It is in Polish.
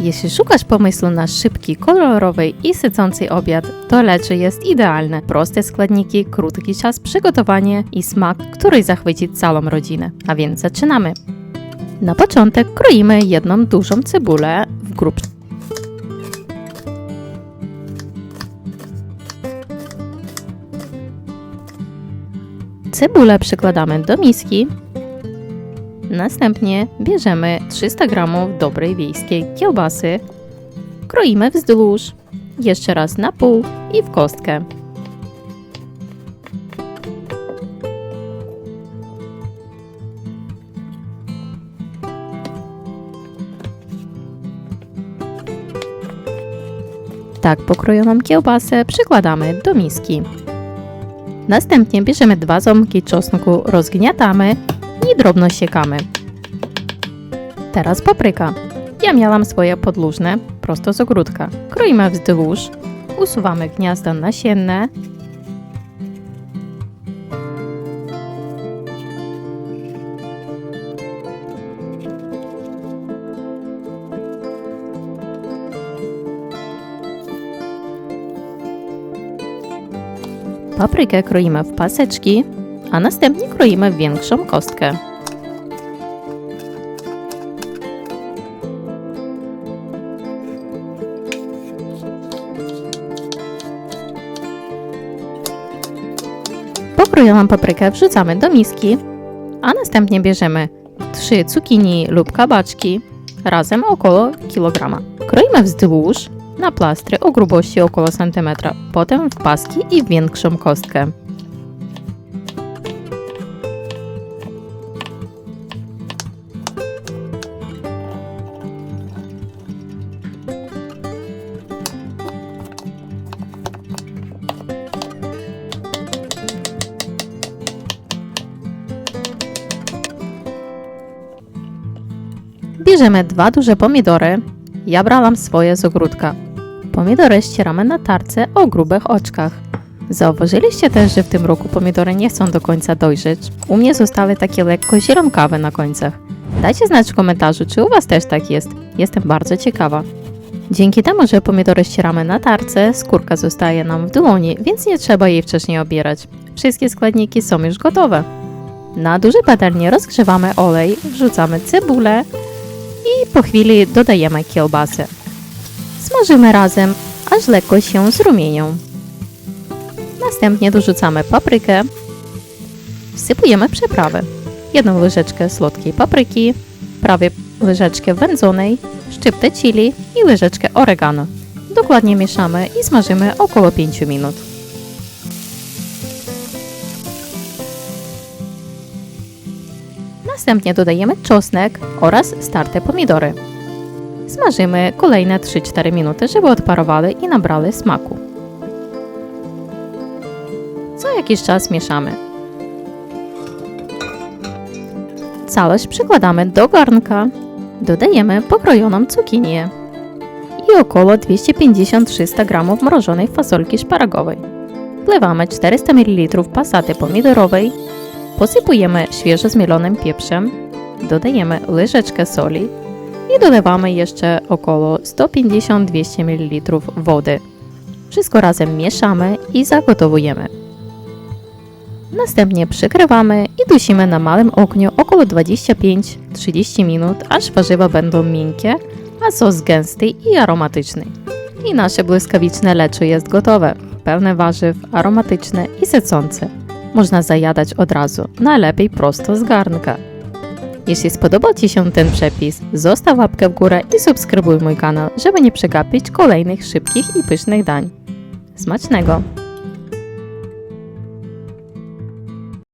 Jeśli szukasz pomysłu na szybki, kolorowy i sycący obiad, to leczy jest idealne. Proste składniki, krótki czas przygotowania i smak, który zachwyci całą rodzinę. A więc zaczynamy. Na początek kroimy jedną dużą cebulę w grup. Cebulę przykładamy do miski. Następnie bierzemy 300 g dobrej wiejskiej kiełbasy, kroimy wzdłuż, jeszcze raz na pół i w kostkę. Tak pokrojoną kiełbasę przykładamy do miski. Następnie bierzemy dwa ząbki czosnku, rozgniatamy i drobno siekamy. Teraz papryka. Ja miałam swoje podłużne, prosto z ogródka. Kroimy wzdłuż, usuwamy gniazda nasienne. Paprykę kroimy w paseczki, a następnie kroimy w większą kostkę. Pokrojoną paprykę wrzucamy do miski, a następnie bierzemy 3 cukinii lub kabaczki, razem około kilograma. Kroimy wzdłuż na plastry o grubości około centymetra, potem w paski i w większą kostkę. Bierzemy dwa duże pomidory. Ja brałam swoje z ogródka. Pomidory ścieramy na tarce o grubych oczkach. Zauważyliście też, że w tym roku pomidory nie chcą do końca dojrzeć. U mnie zostały takie lekko zielonkawe na końcach. Dajcie znać w komentarzu, czy u Was też tak jest. Jestem bardzo ciekawa. Dzięki temu, że pomidory ścieramy na tarce, skórka zostaje nam w dłoni, więc nie trzeba jej wcześniej obierać. Wszystkie składniki są już gotowe. Na dużej patelni rozgrzewamy olej, wrzucamy cebulę i po chwili dodajemy kiełbasę. Smażymy razem, aż lekko się zrumienią. Następnie dorzucamy paprykę. Wsypujemy przyprawy. Jedną łyżeczkę słodkiej papryki, prawie łyżeczkę wędzonej, szczyptę chili i łyżeczkę oregano. Dokładnie mieszamy i smażymy około 5 minut. Następnie dodajemy czosnek oraz starte pomidory. Smażymy kolejne 3-4 minuty, żeby odparowały i nabrały smaku. Co jakiś czas mieszamy. Całość przykładamy do garnka. Dodajemy pokrojoną cukinię i około 250-300 g mrożonej fasolki szparagowej. Wlewamy 400 ml pasaty pomidorowej, posypujemy świeżo zmielonym pieprzem, dodajemy łyżeczkę soli i dolewamy jeszcze około 150-200 ml wody. Wszystko razem mieszamy i zagotowujemy. Następnie przykrywamy i dusimy na małym ogniu około 25-30 minut, aż warzywa będą miękkie, a sos gęsty i aromatyczny. I nasze błyskawiczne leczo jest gotowe. Pełne warzyw, aromatyczne i sycące. Można zajadać od razu, najlepiej prosto z garnka. Jeśli spodobał Ci się ten przepis, zostaw łapkę w górę i subskrybuj mój kanał, żeby nie przegapić kolejnych szybkich i pysznych dań. Smacznego!